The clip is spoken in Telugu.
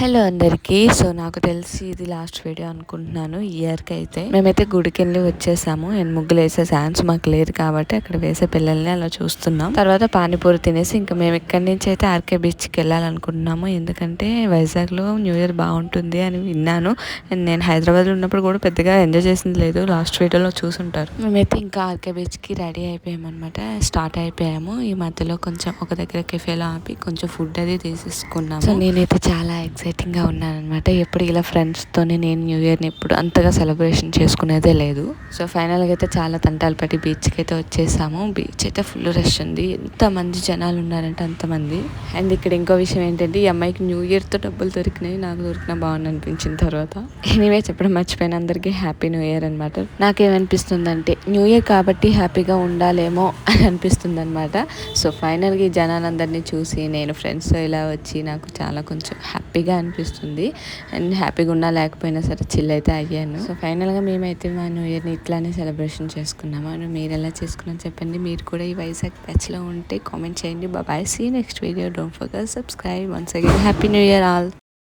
హలో అందరికీ. సో నాకు తెలిసి ఇది లాస్ట్ వీడియో అనుకుంటున్నాను. ఇయర్కి అయితే మేమైతే గుడికి వెళ్ళి వచ్చేసాము. అండ్ ముగ్గులు వేసే ఛాన్స్ మాకు లేదు కాబట్టి అక్కడ వేసే పిల్లల్ని అలా చూస్తున్నాం. తర్వాత పానీపూరి తినేసి ఇంకా మేము ఇక్కడి నుంచి అయితే ఆర్కే బీచ్కి వెళ్ళాలనుకుంటున్నాము. ఎందుకంటే వైజాగ్లో న్యూ ఇయర్ బాగుంటుంది అని విన్నాను. అండ్ నేను హైదరాబాద్లో ఉన్నప్పుడు కూడా పెద్దగా ఎంజాయ్ చేసింది లేదు. లాస్ట్ వీడియోలో చూసుంటారు. మేమైతే ఇంకా ఆర్కే బీచ్కి రెడీ అయిపోయామన్నమాట. స్టార్ట్ అయిపోయాము. ఈ మధ్యలో కొంచెం ఒక దగ్గర కెఫేలో ఆపి కొంచెం ఫుడ్ అది తీసేసుకున్నాము. సో నేనైతే చాలా ఎక్సైట్ ఉన్నాను ఉన్నానమాట ఎప్పుడు ఇలా ఫ్రెండ్స్తోనే నేను న్యూ ఇయర్ని ఎప్పుడు అంతగా సెలబ్రేషన్ చేసుకునేదే లేదు. సో ఫైనల్గా అయితే చాలా తంటాలు పట్టి బీచ్కి అయితే వచ్చేసాము. బీచ్ అయితే ఫుల్ రష్ ఉంది. ఎంతమంది జనాలు ఉన్నారంటే అంతమంది. అండ్ ఇక్కడ ఇంకో విషయం ఏంటంటే ఈ అమ్మాయికి న్యూ ఇయర్తో డబ్బులు దొరికినాయి. నాకు దొరికిన బాగుంది అనిపించిన తర్వాత. ఎనీవే చెప్పడం మర్చిపోయిన. అందరికీ హ్యాపీ న్యూ ఇయర్ అనమాట నాకేమనిపిస్తుందంటే న్యూ ఇయర్ కాబట్టి హ్యాపీగా ఉండాలేమో అని అనిపిస్తుంది అనమాట సో ఫైనల్గా ఈ జనాలందరినీ చూసి నేను ఫ్రెండ్స్తో ఇలా వచ్చి నాకు చాలా కొంచెం హ్యాపీగా అనిపిస్తుంది. అండ్ హ్యాపీగా ఉన్నా లేకపోయినా సరే చిల్ అయితే అయ్యాను. సో ఫైనల్గా మేమైతే మా న్యూ ఇయర్ని ఇట్లానే సెలబ్రేషన్ చేసుకున్నాము. అండ్ మీరు ఎలా చేసుకున్నారో చెప్పండి. మీరు కూడా ఈ వైజాగ్ బ్యాచ్లో ఉంటే కామెంట్ చేయండి. Bye see next video don't forget subscribe once again happy new year all